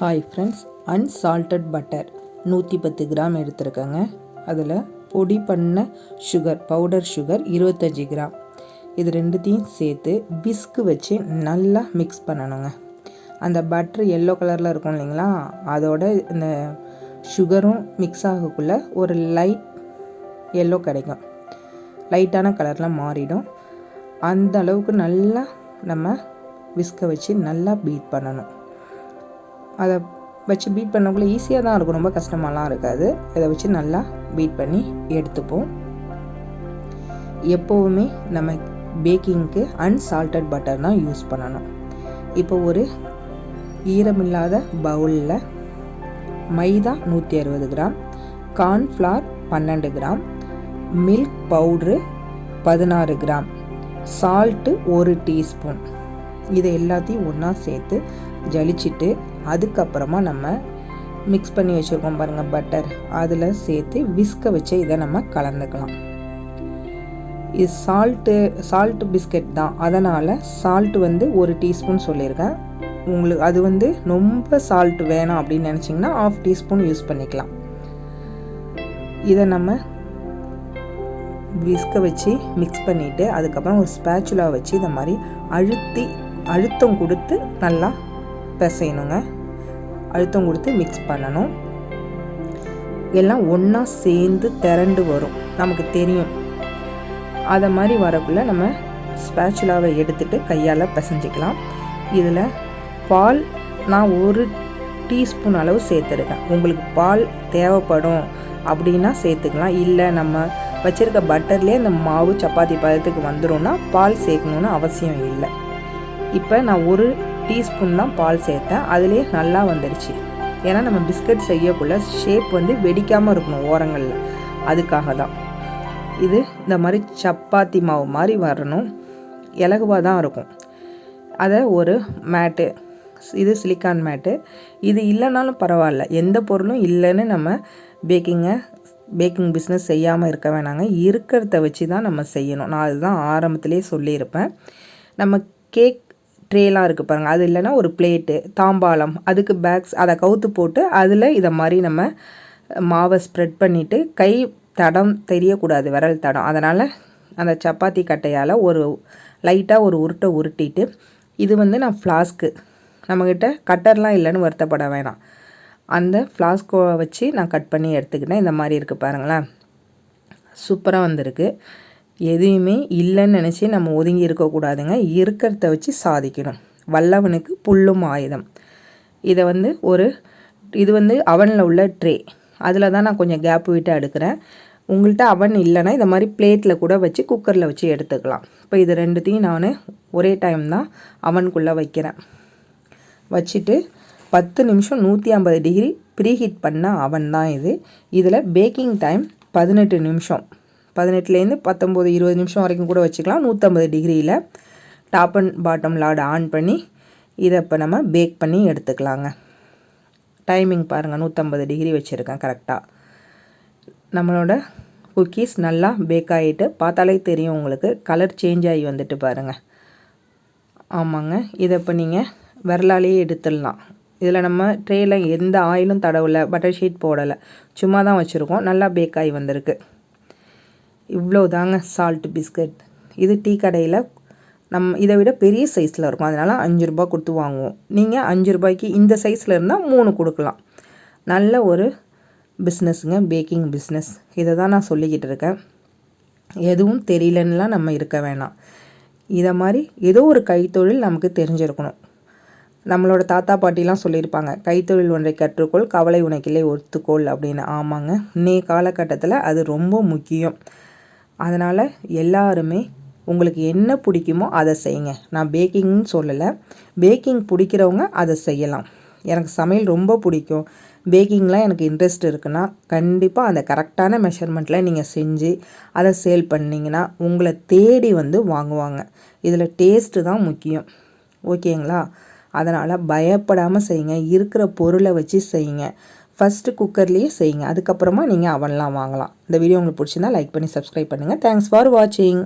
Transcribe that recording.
Hi friends unsalted butter நூற்றி பத்து gram எடுத்துருக்கேங்க. அதில் பொடி பண்ண சுகர் பவுடர் சுகர் இருபத்தஞ்சி கிராம். இது ரெண்டுத்தையும் சேர்த்து பிஸ்கு வச்சு நல்லா மிக்ஸ் பண்ணணுங்க. அந்த பட்டர் எல்லோ கலரில் இருக்கும் இல்லைங்களா? அதோட இந்த சுகரும் மிக்ஸ் ஆகக்குள்ளே ஒரு லைட் எல்லோ கிடைக்கும். லைட்டான கலரில் மாறிடும். அந்த அளவுக்கு நல்லா நம்ம விஸ்கை வச்சு நல்லா பீட் பண்ணணும். அதை வச்சு பீட் பண்ணக்குள்ளே ஈஸியாக தான் இருக்கும். ரொம்ப கஷ்டமாலாம் இருக்காது. இதை வச்சு நல்லா பீட் பண்ணி எடுத்துப்போம். எப்போவுமே நம்ம பேக்கிங்க்கு அன்சால்டட் பட்டர் தான் யூஸ் பண்ணணும். இப்போ ஒரு ஈரமில்லாத பவுலில் மைதா நூற்றி அறுபது கிராம் கார்ன்ஃப்ளார் பன்னெண்டு கிராம் மில்க் பவுட்ரு பதினாறு கிராம் சால்ட்டு ஒரு டீஸ்பூன் இதை எல்லாத்தையும் ஒன்றா சேர்த்து ஜலிச்சிட்டு அதுக்கப்புறமா நம்ம மிக்ஸ் பண்ணி வச்சுருக்கோம் பாருங்கள் பட்டர் அதில் சேர்த்து விஸ்க வச்சு இதை நம்ம கலந்துக்கலாம். இது சால்ட்டு சால்ட்டு பிஸ்கட் தான். அதனால் சால்ட்டு வந்து ஒரு டீஸ்பூன் சொல்லியிருக்கேன். உங்களுக்கு அது வந்து ரொம்ப சால்ட் வேணாம் அப்படின்னு நினச்சிங்கன்னா ஆஃப் டீஸ்பூன் யூஸ் பண்ணிக்கலாம். இதை நம்ம விஸ்க வச்சு மிக்ஸ் பண்ணிவிட்டு அதுக்கப்புறம் ஒரு ஸ்பேச்சுலா வச்சு இந்த மாதிரி அழுத்தி அழுத்தம் கொடுத்து நல்லா பிசையணுங்க. அழுத்தம் கொடுத்து மிக்ஸ் பண்ணணும். எல்லாம் ஒன்றா சேர்ந்து திரண்டு வரும். நமக்கு தெரியும். அதை மாதிரி வரக்குள்ளே நம்ம ஸ்பேச்சுலாவை எடுத்துட்டு கையால் பிசைஞ்சிக்கலாம். இதில் பால் நான் ஒரு டீஸ்பூன் அளவு சேர்த்துருக்கேன். உங்களுக்கு பால் தேவைப்படும் அப்படின்னா சேர்த்துக்கலாம். இல்லை நம்ம வச்சுருக்க பட்டர்லேயே இந்த மாவு சப்பாத்தி பதத்துக்கு வந்துடும்னா பால் சேர்க்கணுன்னு அவசியம் இல்லை. இப்போ நான் ஒரு டீஸ்பூன் தான் பால் சேர்த்தேன். அதுலேயே நல்லா வந்துடுச்சு ஏன்னா நம்ம பிஸ்கட் செய்யக்குள்ள ஷேப் வந்து வெடிக்காமல் இருக்கணும் ஓரங்களில். அதுக்காக தான். இது இந்த மாதிரி சப்பாத்தி மாவு மாதிரி வரணும். இலகுவாக தான் இருக்கும். அதை ஒரு மேட்டு இது சிலிக்கான் மேட்டு. இது இல்லைனாலும் பரவாயில்ல. எந்த பொருளும் இல்லைன்னு நம்ம பேக்கிங்கை பேக்கிங் பிஸ்னஸ் செய்யாமல் இருக்க வேணாங்க. இருக்கிறத வச்சு தான் நம்ம செய்யணும். நான் அதுதான் ஆரம்பத்திலே சொல்லியிருப்பேன். நம்ம கேக் ட்ரேலாம் இருக்குது பாருங்கள் அது இல்லைன்னா ஒரு பிளேட்டு தாம்பாளம் அதுக்கு பேக்ஸ் அதை கவுத்து போட்டு அதில் இதை மாதிரி நம்ம மாவை ஸ்ப்ரெட் பண்ணிவிட்டு கை தடம் தெரியக்கூடாது விரல் தடம். அதனால் அந்த சப்பாத்தி கட்டையால் ஒரு லைட்டாக ஒரு உருட்டை உருட்டிட்டு இது வந்து நான் ஃப்ளாஸ்க்கு நம்மக்கிட்ட கட்டர்லாம் இல்லைன்னு வருத்தப்பட வேணாம். அந்த ஃப்ளாஸ்கோவை வச்சு நான் கட் பண்ணி எடுத்துக்கிட்டேன். இந்த மாதிரி இருக்குது பாருங்களேன். சூப்பராக வந்திருக்கு. எதையுமே இல்லைன்னு நினச்சி நம்ம ஒதுங்கி இருக்கக்கூடாதுங்க இருக்கிறத வச்சு சாதிக்கணும். வல்லவனுக்கு புல்லும் ஆயுதம். இதை வந்து ஒரு இது வந்து அவனில் உள்ள ட்ரே. அதில் தான் நான் கொஞ்சம் கேப் விட்டு எடுக்கிறேன் உங்கள்கிட்ட அவன் இல்லைன்னா இந்த மாதிரி பிளேட்டில் கூட வச்சு குக்கரில் வச்சு எடுத்துக்கலாம். இப்போ இது ரெண்டுத்தையும் நான் ஒரே டைம் தான் அவனுக்குள்ளே வைக்கிறேன். வச்சுட்டு பத்து நிமிஷம் நூற்றி ஐம்பது டிகிரி ப்ரீஹீட் பண்ண அவன் தான் இது. இதில் பேக்கிங் டைம் பதினெட்டு நிமிஷம். பதினெட்டுலேருந்து பத்தொம்போது இருபது நிமிஷம் வரைக்கும் கூட வச்சுக்கலாம். நூற்றம்பது டிகிரியில் top and bottom rod on பண்ணி இதை இப்போ நம்ம பேக் பண்ணி எடுத்துக்கலாங்க. டைமிங் பாருங்கள் நூற்றம்பது டிகிரி வச்சுருக்கேன் கரெக்டாக நம்மளோட குக்கீஸ் நல்லா பேக் ஆகிட்டு பார்த்தாலே தெரியும் உங்களுக்கு கலர் சேஞ்ச் ஆகி வந்துட்டு பாருங்கள் ஆமாங்க இதை இப்போ நீங்கள் விரலாலேயே எடுத்துடலாம். இதில் நம்ம ட்ரேயில் எந்த ஆயிலும் தடவலை பட்டர் ஷீட் போடலை. சும்மா தான் வச்சுருக்கோம் நல்லா பேக் ஆகி வந்திருக்கு. இவ்வளோ தாங்க சால்ட் பிஸ்கட் இது டீ கடையில் நம் இதை விட பெரிய சைஸில் இருக்கும். அதனால் அஞ்சு ரூபா கொடுத்து வாங்குவோம். நீங்கள் அஞ்சு ரூபாய்க்கு இந்த சைஸில் இருந்தால் மூணு கொடுக்கலாம். நல்ல ஒரு பிஸ்னஸுங்க பேக்கிங் பிஸ்னஸ் இதை தான் நான் சொல்லிக்கிட்டு இருக்கேன். எதுவும் தெரியலன்னுலாம் நம்ம இருக்க வேணாம். இதை மாதிரி ஏதோ ஒரு கைத்தொழில் நமக்கு தெரிஞ்சிருக்கணும். நம்மளோட தாத்தா பாட்டிலாம் சொல்லியிருப்பாங்க கைத்தொழில் ஒன்றை கற்றுக்கொள் கவலை உனக்கில்லை ஒத்துக்கொள் அப்படின்னு. ஆமாங்க. இன்னைய காலகட்டத்தில் அது ரொம்ப முக்கியம். அதனால் எல்லாருமே உங்களுக்கு என்ன பிடிக்குமோ அதை செய்யுங்க. நான் பேக்கிங்னு சொல்லலை. பேக்கிங் பிடிக்கிறவங்க அதை செய்யலாம். எனக்கு சமையல் ரொம்ப பிடிக்கும். பேக்கிங்லாம் எனக்கு இன்ட்ரெஸ்ட் இருக்குன்னா கண்டிப்பாக அந்த கரெக்டான மெஷர்மெண்ட்டில் நீங்கள் செஞ்சு அதை சேல் பண்ணிங்கன்னா உங்களை தேடி வந்து வாங்குவாங்க. இதில் டேஸ்ட்டு தான் முக்கியம். ஓகேங்களா அதனால் பயப்படாமல் செய்யுங்க. இருக்கிற பொருளை வச்சு செய்யுங்க. ஃபஸ்ட்டு குக்கர்லேயே செய்யுங்க. அதுக்கப்புறமா நீங்கள் அவன்லாம் வாங்கலாம். இந்த வீடியோ உங்களுக்கு பிடிச்சிருந்தா லைக் பண்ணி சப்ஸ்கிரைப் பண்ணுங்கள் தேங்க்ஸ் ஃபார் வாட்சிங்